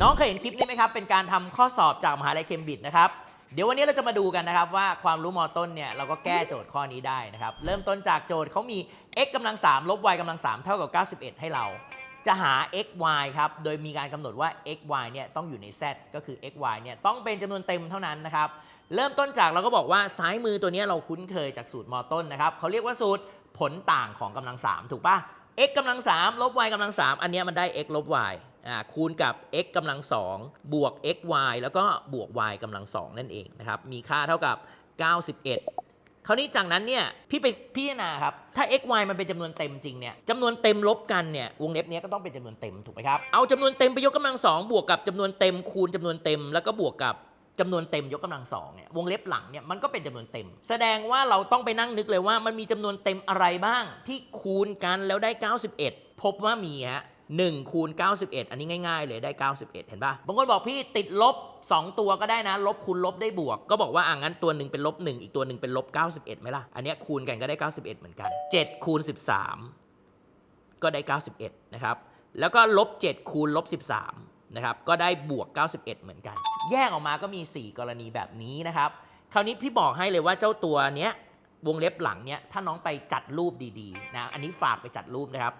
น้องเคยเห็นคลิปนี้ไหมครับ เป็นการทำข้อสอบจากมหาลัยเคมบริดจ์นะครับ เดี๋ยววันนี้เราจะมาดูกันนะครับว่าความรู้มอต้นเนี่ยเราก็แก้โจทย์ข้อนี้ได้นะครับ เริ่มต้นจากโจทย์เขามี x กำลัง3ลบ y กำลัง3เท่ากับ 91 ให้เรา จะหา x y ครับ โดยมีการกำหนดว่า x y เนี่ยต้องอยู่ใน z ก็คือ x y เนี่ยต้องเป็นจำนวนเต็มเท่านั้นนะครับ เริ่มต้นจากเราก็บอกว่าซ้ายมือตัวนี้เราคุ้นเคยจากสูตรมอต้นนะครับเขาเรียกว่าสูตรผลต่างของกำลัง 3 ถูกปะ x กำลัง 3 ลบ y กำลัง 3 อันนี้มันได้ x ลบ y อ่าคูณกับ x กำลัง 2 บวก x y แล้วก็บวก y กำลัง 2 นั่นเองนะครับ มีค่าเท่ากับ 91 คราวนี้จากนั้นเนี่ย พี่ไปพิจารณาครับ ถ้า x y มันเป็นจำนวนเต็มจริงเนี่ยจำนวนเต็มลบกันเนี่ยวงเล็บเนี้ยก็ต้องเป็นจำนวนเต็มถูกไหมครับ เอาจำนวนเต็มไปยกกำลัง 2 บวกกับจำนวนเต็มคูณจำนวนเต็มแล้วก็บวกกับ จำนวนเต็มยกกำลังสองเนี่ยวงเล็บหลังเนี่ยมันก็เป็นจำนวนเต็ม แสดงว่าเราต้องไปนั่งนึกเลยว่ามันมีจำนวนเต็มอะไรบ้าง ที่คูณกันแล้วได้ 91 พบว่ามีฮะ1คูณ91 อันนี้ง่ายๆ เลยได้ 91 เห็นปะบางคนบอกพี่ติดลบ 2 ตัวก็ได้นะ ลบคูณลบได้บวก ก็บอกว่าอะงั้นตัวหนึ่งเป็นลบ1อีกตัวหนึ่งเป็นลบ91ไหมล่ะ อันนี้คูณกันก็ได้ 91 เหมือนกัน7คูณ13 ก็ได้ 91 นะครับ แล้วก็ลบ7คูณลบ13 นะครับ ก็ได้บวก 91 เหมือนกัน แยกออกมาก็มี 4 กรณีแบบนี้นะครับ คราวนี้พี่บอกให้เลยว่าเจ้าตัวเนี้ยวงเล็บหลังเนี้ยถ้าน้องไปจัดรูปดีๆนะ อันนี้ฝากไปจัดรูปนะครับ